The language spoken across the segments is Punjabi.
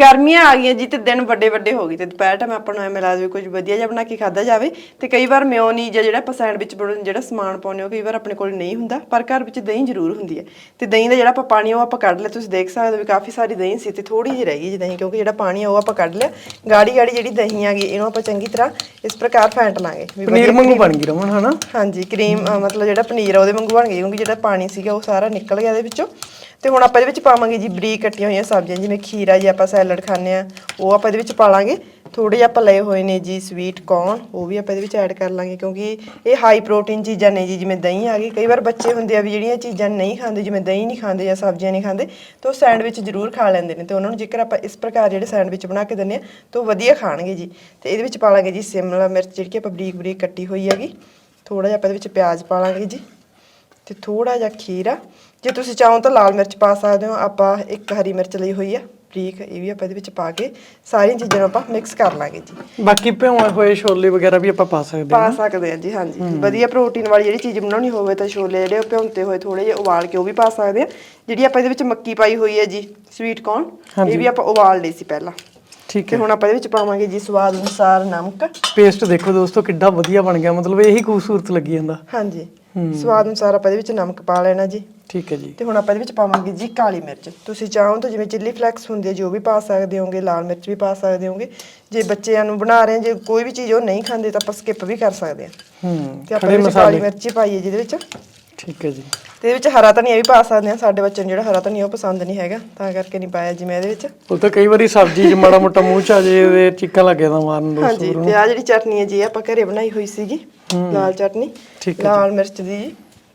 ਗਰਮੀਆਂ ਆ ਗਈਆਂ ਜੀ ਤੇ ਦਿਨ ਵੱਡੇ ਵੱਡੇ ਹੋ ਗਏ ਤੇ ਦੁਪਹਿਰ ਟਾਈਮ ਆਪਾਂ ਨੂੰ ਐਵੇਂ ਲੱਗਦਾ ਵੀ ਕੁਝ ਵਧੀਆ ਜਿਹਾ ਬਣਾ ਕੇ ਖਾਦਾ ਜਾਵੇ ਤੇ ਕਈ ਵਾਰ ਮਿਓਨੀ ਜਾਂ ਜਿਹੜਾ ਆਪਾਂ ਸੈਂਡਵਿਚ ਬਣਾਉਣ ਜਿਹੜਾ ਸਮਾਨ ਪਾਉਂਦੇ ਹੋ ਕਈ ਵਾਰ ਆਪਣੇ ਕੋਲ ਨਹੀਂ ਹੁੰਦਾ ਪਰ ਘਰ ਵਿੱਚ ਦਹੀਂ ਜ਼ਰੂਰ ਹੁੰਦੀ ਹੈ। ਤੇ ਦਹੀਂ ਦਾ ਜਿਹੜਾ ਆਪਾਂ ਪਾਣੀ ਉਹ ਆਪਾਂ ਕੱਢ ਲਿਆ ਤੁਸੀਂ ਦੇਖ ਸਕਦੇ ਹੋ ਵੀ ਕਾਫੀ ਸਾਰੀ ਦਹੀਂ ਸੀ ਤੇ ਥੋੜੀ ਜਿਹੀ ਰਹਿ ਗਈ ਜੀ ਦਹੀਂ ਕਿਉਂਕਿ ਜਿਹੜਾ ਪਾਣੀ ਆ ਉਹ ਆਪਾਂ ਕੱਢ ਲਿਆ। ਗਾੜੀ ਗਾੜੀ ਜਿਹੜੀ ਦਹੀਂ ਆ ਗਈ ਇਹਨੂੰ ਆਪਾਂ ਚੰਗੀ ਤਰ੍ਹਾਂ ਇਸ ਪ੍ਰਕਾਰ ਫੈਂਟ ਲਾਂਗੇ ਵੀ ਪਨੀਰ ਵਧੀਆ ਵਾਂਗੂ ਬਣ ਗਈ ਰਮਨ ਹਨਾ? ਹਾਂਜੀ ਕਰੀਮ ਅ, ਮਤਲਬ ਜਿਹੜਾ ਪਨੀਰ ਆ ਉਹਦੇ ਵਾਂਗੂ ਬਣ ਗਈ ਕਿਉਂਕਿ ਜਿਹੜਾ ਪਾਣੀ ਸੀਗਾ ਉਹ ਸਾਰਾ ਨਿਕਲ ਗਿਆ ਇਹਦੇ ਵਿੱਚੋਂ। ਤੇ ਹੁਣ ਆਪਾਂ ਇਹਦੇ ਵਿੱਚ ਪਾਵਾਂਗੇ ਜੀ ਬਰੀਕ ਕੱਟੀਆਂ ਹੋਈਆਂ ਸਬਜ਼ੀਆਂ, ਜਿਵੇਂ ਖੀਰਾ ਜੀ ਆਪਾਂ ਸੈਲਡ ਖਾਂਦੇ ਆ ਉਹ ਆਪਾਂ ਇਹਦੇ ਵਿੱਚ ਪਾ ਲਾਂਗੇ ਥੋੜੇ ਜਿਹਾ ਆਪਾਂ ਲਏ ਹੋਏ ਨੇ ਜੀ ਸਵੀਟ ਕੌਰਨ ਉਹ ਵੀ ਆਪਾਂ ਇਹਦੇ ਵਿੱਚ ਐਡ ਕਰ ਲਾਂਗੇ, ਕਿਉਂਕਿ ਇਹ ਹਾਈ ਪ੍ਰੋਟੀਨ ਚੀਜ਼ਾਂ ਨੇ ਜੀ, ਜਿਵੇਂ ਦਹੀਂ ਆ ਗਈ। ਕਈ ਵਾਰ ਬੱਚੇ ਹੁੰਦੇ ਆ ਵੀ ਜਿਹੜੀਆਂ ਚੀਜ਼ਾਂ ਨਹੀਂ ਖਾਂਦੇ, ਜਿਵੇਂ ਦਹੀਂ ਨਹੀਂ ਖਾਂਦੇ ਜਾਂ ਸਬਜ਼ੀਆਂ ਨਹੀਂ ਖਾਂਦੇ, ਤਾਂ ਉਹ ਸੈਂਡਵਿਚ ਜ਼ਰੂਰ ਖਾ ਲੈਂਦੇ ਨੇ। ਤੇ ਉਹਨਾਂ ਨੂੰ ਜੇਕਰ ਆਪਾਂ ਇਸ ਪ੍ਰਕਾਰ ਜਿਹੜੇ ਸੈਂਡਵਿਚ ਬਣਾ ਕੇ ਦਿੰਦੇ ਆ ਤਾਂ ਉਹ ਵਧੀਆ ਖਾਣਗੇ ਜੀ। ਤੇ ਇਹਦੇ ਵਿੱਚ ਪਾ ਲਾਂਗੇ ਜੀ ਸਿਮਲਾ ਮਿਰਚ, ਜਿਹੜੀ ਕਿ ਆਪਾਂ ਬਰੀਕ ਬਰੀਕ ਕੱਟੀ ਹੋਈ ਹੈਗੀ। ਥੋੜਾ ਜਿਹਾ ਆਪਾਂ ਇਹਦੇ ਵਿੱਚ ਪਿਆਜ਼ ਪਾ ਲਾਂਗੇ ਜੀ। ਤੇ ਥੋੜਾ ਜਿਹਾ ਖੀਰਾ ਜੇ ਤੁਸੀਂ ਚਾਹੋ ਤਾਂ ਲਾਲ ਮਿਰਚ ਪਾ ਸਕਦੇ ਹੋ। ਆਪਾਂ ਇੱਕ ਹਰੀ ਮਿਰਚ ਲਈ ਹੋਈ ਆ। ਬਰੀਕ ਇਹ ਵੀ ਆਪਾਂ ਇਹਦੇ ਵਿੱਚ ਪਾ ਕੇ ਸਾਰੀਆਂ ਚੀਜ਼ਾਂ ਨੂੰ ਆਪਾਂ ਮਿਕਸ ਕਰ ਲਾਂਗੇ ਜੀ। ਬਾਕੀ ਭਿਓਏ ਹੋਏ ਛੋਲੇ ਵਗੈਰਾ ਵੀ ਆਪਾਂ ਪਾ ਸਕਦੇ ਪਾ ਹਾਂ ਸਕਦੇ ਆ ਜੀ ਹਾਂਜੀ। ਵਧੀਆ ਪ੍ਰੋਟੀਨ ਵਾਲੀ ਜਿਹੜੀ ਚੀਜ਼ ਬਣਾਉਣੀ ਹੋਵੇ ਤਾਂ ਛੋਲੇ ਜਿਹੜੇ ਉਹ ਭਿਉਂਤੇ ਹੋਏ ਥੋੜੇ ਜਿਹਾ ਉਬਾਲ ਕੇ ਉਹ ਵੀ ਪਾ ਸਕਦੇ ਆ ਜਿਹੜੀ ਆਪਾਂ ਇਹਦੇ ਵਿੱਚ ਮੱਕੀ ਪਾਈ ਹੋਈ ਹੈ ਜੀ ਸਵੀਟ ਕੌਰਨ ਇਹ ਵੀ ਆਪਾਂ ਉਬਾਲ ਲਈ ਸੀ ਪਹਿਲਾਂ। ਠੀਕ ਤੇ ਹੈ। ਹੁਣ ਆਪਾਂ ਇਹਦੇ ਵਿੱਚ ਪਾਵਾਂਗੇ ਜੀ ਸਵਾਦ ਅਨੁਸਾਰ ਨਮਕ। ਪੇਸਟ ਦੇਖੋ ਦੋਸਤੋ ਕਿੱਡਾ ਵਧੀਆ ਬਣ ਗਿਆ। ਮਤਲਬ ਇਹੀ ਖੂਬਸੂਰਤ ਲੱਗੀ ਜਾਂਦਾ। ਹਾਂਜੀ। ਸਵਾਦ ਅਨੁਸਾਰ ਆਪਾਂ ਇਹਦੇ ਵਿੱਚ ਨਮਕ ਪਾ ਲੈਣਾ ਜੀ। ਠੀਕ ਹੈ ਜੀ। ਤੇ ਹੁਣ ਆਪਾਂ ਇਹਦੇ ਵਿੱਚ ਪਾਵਾਂਗੇ ਜੀ ਕਾਲੀ ਮਿਰਚ। ਤੁਸੀਂ ਚਾਹੋ ਤਾਂ ਜਿਵੇਂ ਚਿੱਲੀ ਫਲੈਕਸ ਹੁੰਦੀ ਹੈ ਜੋ ਵੀ ਪਾ ਸਕਦੇ ਹੋਗੇ ਲਾਲ ਮਿਰਚ ਵੀ ਪਾ ਸਕਦੇ ਹੋਗੇ। ਜੇ ਬੱਚਿਆਂ ਨੂੰ ਬਣਾ ਰਹੇ ਜੇ ਕੋਈ ਵੀ ਚੀਜ਼ ਉਹ ਨਹੀਂ ਖਾਂਦੇ ਤਾਂ ਆਪਾਂ ਸਕਿਪ ਵੀ ਕਰ ਸਕਦੇ ਹਾਂ ਹੂੰ ਤੇ ਆਪਾਂ ਵਿੱਚ ਕਾਲੀ ਮਿਰਚ ਹੀ ਪਾਈਏ ਜਿਹਦੇ ਵਿੱਚ। ਠੀਕ ਹੈ ਜੀ। ਤੇ ਇਹਦੇ ਵਿੱਚ ਹਰਾ ਧਨੀਆ ਵੀ ਪਾ ਸਕਦੇ ਹਾਂ ਸਾਡੇ ਬੱਚੇ ਨੂੰ ਜਿਹੜਾ ਹਰਾ ਧਨੀਆ ਉਹ ਪਸੰਦ ਨਹੀਂ ਹੈਗਾ ਤਾਂ ਕਰਕੇ ਨਹੀਂ ਪਾਇਆ ਜੀ ਮੈਂ ਇਹਦੇ ਵਿੱਚ। ਉਹ ਤਾਂ ਕਈ ਵਾਰੀ ਸਬਜ਼ੀ 'ਚ ਮਾੜਾ ਮੋਟਾ ਮੂੰਹ 'ਚ ਆ ਜੇ ਚੀਕਾਂ ਲੱਗ ਜਾਂਦਾ ਮਾਰਨ ਦੋਸਤੋ ਹਾਂਜੀ ਤੇ ਆ ਜਿਹੜੀ ਚਟਨੀ ਹੈ ਜੀ ਆਪਾਂ ਘਰੇ ਬਣਾਈ ਹੋਈ ਸੀਗੀ। ਲਾਲ ਚਟਨੀ ਠੀਕ ਲਾਲ ਮਿਰਚ ਦੀ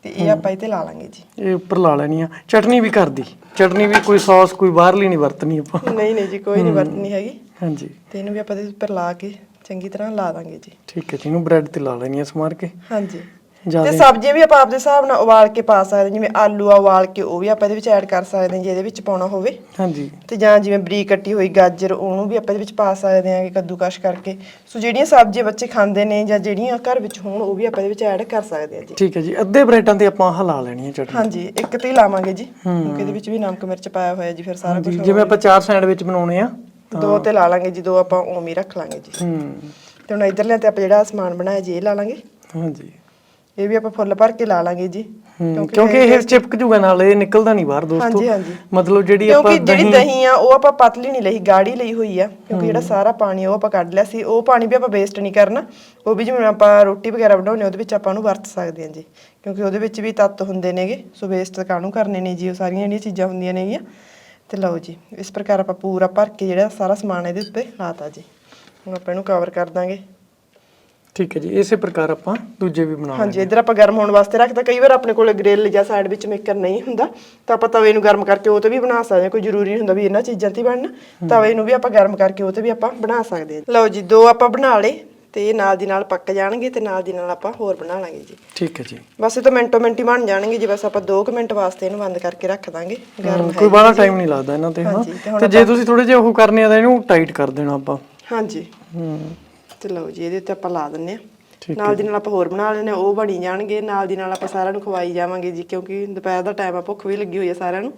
ਤੇ ਇਹ ਆਪਾਂ ਇਹ ਤੇ ਲਾ ਲਾਂਗੇ ਜੀ। ਇਹ ਉੱਪਰ ਲਾ ਲੈਣੀ ਆ। ਚਟਨੀ ਵੀ ਕਰਦੀ ਚਟਨੀ ਵੀ ਕੋਈ ਸੌਸ ਕੋਈ ਬਾਹਰਲੀ ਨਹੀਂ ਵਰਤਣੀ ਆਪਾਂ। ਨਹੀਂ ਨਹੀਂ ਜੀ ਕੋਈ ਨਹੀਂ ਵਰਤਣੀ ਹੈਗੀ। ਹਾਂਜੀ। ਤੇ ਇਹਨੂੰ ਵੀ ਆਪਾਂ ਇਹਦੇ ਉੱਪਰ ਲਾ ਕੇ ਚੰਗੀ ਤਰ੍ਹਾਂ ਲਾ ਦਾਂਗੇ ਜੀ। ਠੀਕ ਹੈ ਜੀ ਇਹਨੂੰ ਬ੍ਰੈਡ ਤੇ ਲਾ ਲੈਣੀ ਆ ਸਮਾਰ ਕੇ। ਹਾਂਜੀ। ਜ਼ਿਆਦਾ ਤੇ ਸਬਜ਼ੀਆਂ ਵੀ ਆਪਾਂ ਆਪਦੇ ਹਿਸਾਬ ਨਾਲ ਉਬਾਲ ਕੇ ਪਾ ਸਕਦੇ ਹਾਂ ਜਿਵੇਂ ਆਲੂ ਆ ਉਬਾਲ ਕੇ ਉਹ ਵੀ ਆਪਾਂ ਇਹਦੇ ਵਿੱਚ ਐਡ ਕਰ ਸਕਦੇ ਹਾਂ ਜੇ ਇਹਦੇ ਵਿੱਚ ਪਾਉਣਾ ਹੋਵੇ। ਹਾਂਜੀ। ਤੇ ਜਾਂ ਜਿਵੇਂ ਬਰੀਕ ਕੱਟੀ ਹੋਈ ਗਾਜਰ ਉਹਨੂੰ ਵੀ ਆਪਾਂ ਇਹਦੇ ਵਿੱਚ ਪਾ ਸਕਦੇ ਹਾਂ ਕਿ ਕੱਦੂਕਸ਼ ਕਰਕੇ। ਸੋ ਜਿਹੜੀਆਂ ਸਬਜ਼ੀਆਂ ਬੱਚੇ ਖਾਂਦੇ ਨੇ ਜਾਂ ਜਿਹੜੀਆਂ ਘਰ ਵਿੱਚ ਹੋਣ ਉਹ ਵੀ ਆਪਾਂ ਇਹਦੇ ਵਿੱਚ ਐਡ ਕਰ ਸਕਦੇ ਹਾਂ ਜੀ। ਠੀਕ ਹੈ ਜੀ। ਅੱਧੇ ਬ੍ਰੈਡਾਂ ਤੇ ਆਪਾਂ ਹਿਲਾ ਲੈਣੀ ਚਟਨੀ। ਹਾਂਜੀ ਇੱਕ ਤੇ ਹੀ ਲਾਵਾਂਗੇ ਜੀ। ਕਿਉਂਕਿ ਇਹਦੇ ਵਿੱਚ ਵੀ ਨਮਕ ਮਿਰਚ ਪਾਇਆ ਹੋਇਆ ਜੀ ਫਿਰ ਸਾਰਾ ਕੁਝ ਜਿਵੇਂ ਆਪਾਂ ਚਾਰ ਸੈਂਡਵਿਚ ਬਣਾਉਣੇ ਆ ਦੋ ਤੇ ਲਾ ਲਾਂਗੇ ਜੀ ਦੋ ਆਪਾਂ ਉਵੇਂ ਹੀ ਰੱਖ ਲਾਂਗੇ ਜੀ। ਹੂੰ। ਤੇ ਹੁਣ ਇਧਰਲੇ ਤੇ ਆਪਾਂ ਜਿਹੜਾ ਸਮਾਨ ਬਣਾਇਆ ਜੀ ਇਹ ਲਾ ਲਾਂਗੇ। ਹਾਂਜੀ। ਇਹ ਵੀ ਆਪਾਂ ਫੁੱਲ ਭਰ ਕੇ ਲਾ ਲਾਂਗੇ ਜੀ। ਕਿਉਂਕਿ ਇਹ ਚਿਪਕ ਜੂਗਾ ਨਾਲ ਇਹ ਨਿਕਲਦਾ ਨਹੀਂ ਬਾਹਰ ਦੋਸਤੋ। ਹਾਂਜੀ, ਹਾਂਜੀ। ਮਤਲਬ ਜਿਹੜੀ ਆਪਾਂ ਕਿਉਂਕਿ ਜਿਹੜੀ ਦਹੀਂ ਆ ਉਹ ਆਪਾਂ ਪਤਲੀ ਨਹੀਂ ਲਈ ਗਾੜੀ ਲਈ ਹੋਈ ਆ। ਕਿਉਂਕਿ ਜਿਹੜਾ ਸਾਰਾ ਪਾਣੀ ਉਹ ਆਪਾਂ ਕੱਢ ਲਿਆ ਸੀ। ਉਹ ਪਾਣੀ ਵੀ ਆਪਾਂ ਵੇਸਟ ਨਹੀਂ ਕਰਨਾ। ਉਹ ਵੀ ਜਿਵੇਂ ਆਪਾਂ ਰੋਟੀ ਵਗੈਰਾ ਬਣਾਉਂਦੇ ਉਹਦੇ ਵਿੱਚ ਆਪਾਂ ਉਹਨੂੰ ਵਰਤ ਸਕਦੇ ਹਾਂ ਜੀ। ਕਿਉਂਕਿ ਉਹਦੇ ਵਿੱਚ ਵੀ ਤੱਤ ਹੁੰਦੇ ਨੇਗੇ। ਸੋ ਵੇਸਟ ਕਾਹਨੂੰ ਕਰਨੇ ਨੇ ਜੀ? ਉਹ ਸਾਰੀਆਂ ਜਿਹੜੀਆਂ ਚੀਜ਼ਾਂ ਹੁੰਦੀਆਂ ਨੇਗੀਆਂ। ਤੇ ਲਓ ਜੀ ਇਸ ਪ੍ਰਕਾਰ ਆਪਾਂ ਪੂਰਾ ਭਰ ਕੇ ਜਿਹੜਾ ਸਾਰਾ ਸਮਾਨ ਇਹਦੇ ਉੱਤੇ ਲਾਤਾ ਜੀ। ਹੁਣ ਆਪਾਂ ਇਹਨੂੰ ਕਵਰ ਕਰ ਦਾਂਗੇ। ਠੀਕ ਹੈ ਜੀ ਇਸੇ ਪ੍ਰਕਾਰ ਆਪਾਂ ਦੂਜੇ ਵੀ ਬਣਾ ਹਾਂਜੀ ਇੱਧਰ ਆਪਾਂ ਗਰਮ ਹੋਣ ਵਾਸਤੇ ਰੱਖਦਾ ਕਈ ਵਾਰ ਆਪਣੇ ਕੋਲ ਗ੍ਰਿਲ ਜਾਂ ਸਾਈਡ ਵਿੱਚ ਮੇਕਰ ਨਹੀਂ ਹੁੰਦਾ ਤਾਂ ਆਪਾਂ ਤਵੇ ਨੂੰ ਗਰਮ ਕਰਕੇ ਉਹ ਤੇ ਵੀ ਬਣਾ ਸਕਦੇ ਹਾਂ। ਕੋਈ ਜ਼ਰੂਰੀ ਨਹੀਂ ਹੁੰਦਾ ਵੀ ਇਹਨਾਂ ਚੀਜ਼ਾਂ ਤੇ ਬਣਨ। ਤਵੇ ਨੂੰ ਵੀ ਆਪਾਂ ਗਰਮ ਕਰਕੇ ਉਹ ਤੇ ਵੀ ਆਪਾਂ ਬਣਾ ਸਕਦੇ ਹਾਂ ਲਓ ਜੀ ਦੋ ਆਪਾਂ ਬਣਾ ਲਏ ਤੇ ਇਹ ਨਾਲ ਦੀ ਨਾਲ ਪੱਕ ਜਾਣਗੇ ਤੇ ਨਾਲ ਦੀ ਨਾਲ ਆਪਾਂ ਹੋਰ ਬਣਾ ਲਾਂਗੇ ਜੀ। ਠੀਕ ਹੈ ਜੀ। ਬਸ ਇਹ ਤਾਂ ਮਿੰਟੋ ਮਿੰਟ ਹੀ ਬਣ ਜਾਣਗੇ ਜੀ ਬਸ ਆਪਾਂ 2 ਮਿੰਟ ਵਾਸਤੇ ਇਹਨੂੰ ਬੰਦ ਕਰਕੇ ਰੱਖ ਦਾਂਗੇ। ਗਰਮ ਕੋਈ ਬਾਹਲਾ ਟਾਈਮ ਨਹੀਂ ਲੱਗਦਾ ਇਹਨਾਂ ਤੇ ਹਾਂ। ਤੇ ਜੇ ਤੁਸੀਂ ਥੋੜੇ ਜਿਹਾ ਉਹ ਕਰਨੇ ਆ ਤਾਂ ਇਹਨੂੰ ਟਾਈਟ ਕਰ ਦੇਣਾ ਆਪਾਂ। ਹਾਂਜੀ। ਹੂੰ। ਤੇ ਲਓ ਜੀ ਇਹਦੇ ਉੱਤੇ ਆਪਾਂ ਲਾ ਦਿੰਨੇ ਆ ਨਾਲ ਦੀ ਨਾਲ ਆਪਾਂ ਹੋਰ ਬਣਾ ਲੈਣੇ ਉਹ ਬਣੀ ਜਾਣਗੇ। ਨਾਲ ਦੀ ਨਾਲ ਆਪਾਂ ਸਾਰਿਆਂ ਨੂੰ ਖਵਾਈ ਜਾਵਾਂਗੇ ਜੀ ਕਿਉਂਕਿ ਦੁਪਹਿਰ ਦਾ ਟਾਈਮ ਆ ਭੁੱਖ ਵੀ ਲੱਗੀ ਹੋਈ ਹੈ ਸਾਰਿਆਂ ਨੂੰ।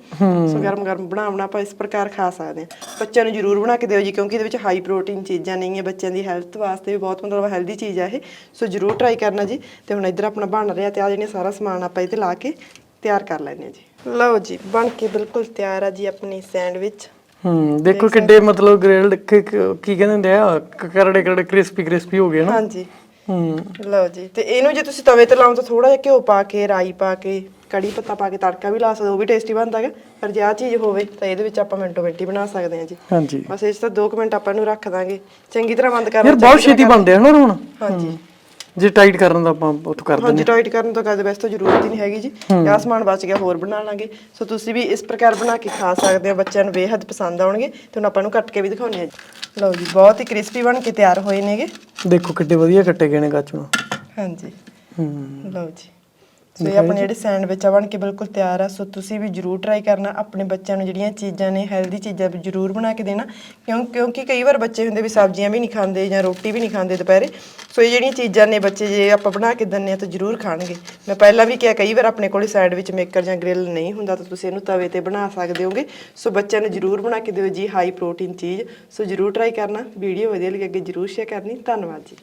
ਸੋ ਗਰਮ ਗਰਮ ਬਣਾ ਬਣਾ ਆਪਾਂ ਇਸ ਪ੍ਰਕਾਰ ਖਾ ਸਕਦੇ ਹਾਂ। ਬੱਚਿਆਂ ਨੂੰ ਜ਼ਰੂਰ ਬਣਾ ਕੇ ਦਿਓ ਜੀ ਕਿਉਂਕਿ ਇਹਦੇ ਵਿੱਚ ਹਾਈ ਪ੍ਰੋਟੀਨ ਚੀਜ਼ਾਂ ਨਹੀਂ ਹੈ ਬੱਚਿਆਂ ਦੀ ਹੈਲਥ ਵਾਸਤੇ ਵੀ ਬਹੁਤ ਮਤਲਬ ਹੈਲਦੀ ਚੀਜ਼ ਆ ਇਹ। ਸੋ ਜ਼ਰੂਰ ਟਰਾਈ ਕਰਨਾ ਜੀ ਤੇ ਹੁਣ ਇੱਧਰ ਆਪਣਾ ਬਣ ਰਿਹਾ ਤੇ ਆ ਜਿਹੜੀਆਂ ਸਾਰਾ ਸਮਾਨ ਆਪਾਂ ਇਹ ਤੇ ਲਾ ਕੇ ਤਿਆਰ ਕਰ ਲੈਣੇ ਆ ਜੀ। ਲਓ ਜੀ ਬਣ ਕੇ ਬਿਲਕੁਲ ਤਿਆਰ ਆ ਜੀ ਆਪਣੀ ਸੈਂਡਵਿਚ ਹੂੰ ਦੇਖੋ ਕਿੱਡੇ ਮਤਲਬ ਗ੍ਰਿਲਡ ਕੀ ਕਹਿੰਦੇ ਹੁੰਦੇ ਆ ਕਰੜੇ ਕਰੜੇ ਕ੍ਰਿਸਪੀ ਕ੍ਰਿਸਪੀ ਹੋ ਗਏ ਨਾ। ਹਾਂਜੀ। ਹੂੰ। ਲਓ ਜੀ ਤੇ ਇਹਨੂੰ ਜੇ ਤੁਸੀਂ ਤਵੇ ਤੇ ਲਾਉਂ ਤਾਂ ਥੋੜਾ ਜਿਹਾ ਘਿਓ ਪਾ ਕੇ ਰਾਈ ਪਾ ਕੇ ਕੜੀ ਪੱਤਾ ਪਾ ਕੇ ਤੜਕਾ ਵੀ ਲਾ ਸਕਦੇ ਹੋ ਉਹ ਵੀ ਟੇਸਟੀ ਬਣਦਾ ਹੈਗਾ। ਪਰ ਜੇ ਆਹ ਚੀਜ਼ ਹੋਵੇ ਤਾਂ ਇਹਦੇ ਵਿੱਚ ਆਪਾਂ ਮਿੰਟੋ ਮਿੰਟ ਹੀ ਬਣਾ ਸਕਦੇ ਹਾਂ ਜੀ। ਹਾਂਜੀ। ਬਸ ਇਸ ਤਾਂ 2 ਮਿੰਟ ਆਪਾਂ ਇਹਨੂੰ ਰੱਖ ਦਾਂਗੇ। ਚੰਗੀ ਤਰ੍ਹਾਂ ਬੰਦ ਕਰ ਯਾਰ ਬਹੁਤ ਛੇਤੀ ਬਣਦੇ ਆ ਨਾ ਹੁਣ। ਹਾਂਜੀ। ਜੇ ਟਾਈਟ ਕਰਨ ਦਾ ਆਪਾਂ ਉੱਥੋਂ ਕਰ ਦਿੰਦੇ ਹਾਂਜੀ ਟਾਈਟ ਕਰਨ ਤੋਂ ਕਦੇ ਵੈਸੇ ਤਾਂ ਜ਼ਰੂਰਤ ਹੀ ਨਹੀਂ ਹੈਗੀ ਜੀ। ਆਹ ਸਮਾਨ ਬਚ ਗਿਆ ਹੋਰ ਬਣਾ ਲਾਂਗੇ। ਸੋ ਤੁਸੀਂ ਵੀ ਇਸ ਪ੍ਰਕਾਰ ਬਣਾ ਕੇ ਖਾ ਸਕਦੇ ਹੋ ਬੱਚਿਆਂ ਨੂੰ ਬੇਹੱਦ ਪਸੰਦ ਆਉਣਗੇ। ਤੇ ਹੁਣ ਆਪਾਂ ਨੂੰ ਕੱਟ ਕੇ ਵੀ ਦਿਖਾਉਂਦੇ ਆ ਜੀ। ਲਓ ਜੀ ਬਹੁਤ ਹੀ ਕ੍ਰਿਸਪੀ ਬਣ ਕੇ ਤਿਆਰ ਹੋਏ ਨੇਗੇ। ਦੇਖੋ ਕਿੱਡੇ ਵਧੀਆ ਕੱਟੇ ਗਏ ਨੇ ਗੱਚ ਹਾਂਜੀ। ਹੂੰ। ਲਓ ਜੀ। ਸੋ ਇਹ ਆਪਣੇ ਜਿਹੜੇ ਸੈਂਡਵਿਚ ਆ ਬਣ ਕੇ ਬਿਲਕੁਲ ਤਿਆਰ ਆ। ਸੋ ਤੁਸੀਂ ਵੀ ਜਰੂਰ ਟਰਾਈ ਕਰਨਾ ਆਪਣੇ ਬੱਚਿਆਂ ਨੂੰ ਜਿਹੜੀਆਂ ਚੀਜ਼ਾਂ ਨੇ ਹੈਲਦੀ ਚੀਜ਼ਾਂ ਵੀ ਜਰੂਰ ਬਣਾ ਕੇ ਦੇਣਾ। ਕਿਉਂ ਕਿਉਂਕਿ ਕਈ ਵਾਰ ਬੱਚੇ ਹੁੰਦੇ ਵੀ ਸਬਜ਼ੀਆਂ ਵੀ ਨਹੀਂ ਖਾਂਦੇ ਜਾਂ ਰੋਟੀ ਵੀ ਨਹੀਂ ਖਾਂਦੇ ਦੁਪਹਿਰੇ। ਸੋ ਇਹ ਜਿਹੜੀਆਂ ਚੀਜ਼ਾਂ ਨੇ ਬੱਚੇ ਜੇ ਆਪਾਂ ਬਣਾ ਕੇ ਦਿੰਨੇ ਆ ਤਾਂ ਜਰੂਰ ਖਾਣਗੇ। ਮੈਂ ਪਹਿਲਾਂ ਵੀ ਕਿਹਾ ਕਈ ਵਾਰ ਆਪਣੇ ਕੋਲੇ ਸੈਂਡਵਿਚ ਮੇਕਰ ਜਾਂ ਗ੍ਰਿਲ ਨਹੀਂ ਹੁੰਦਾ ਤਾਂ ਤੁਸੀਂ ਇਹਨੂੰ ਤਵੇ ਤੇ ਬਣਾ ਸਕਦੇ ਹੋਗੇ। ਸੋ ਬੱਚਿਆਂ ਨੂੰ ਜਰੂਰ ਬਣਾ ਕੇ ਦਿਓ ਜੀ ਹਾਈ ਪ੍ਰੋਟੀਨ ਚੀਜ਼। ਸੋ ਜਰੂਰ ਟਰਾਈ ਕਰਨਾ। ਵੀਡੀਓ ਵਧੀਆ ਲੱਗੇ ਅੱਗੇ ਜਰੂਰ ਸ਼ੇਅਰ ਕਰਨੀ। ਧੰਨਵਾਦ ਜੀ।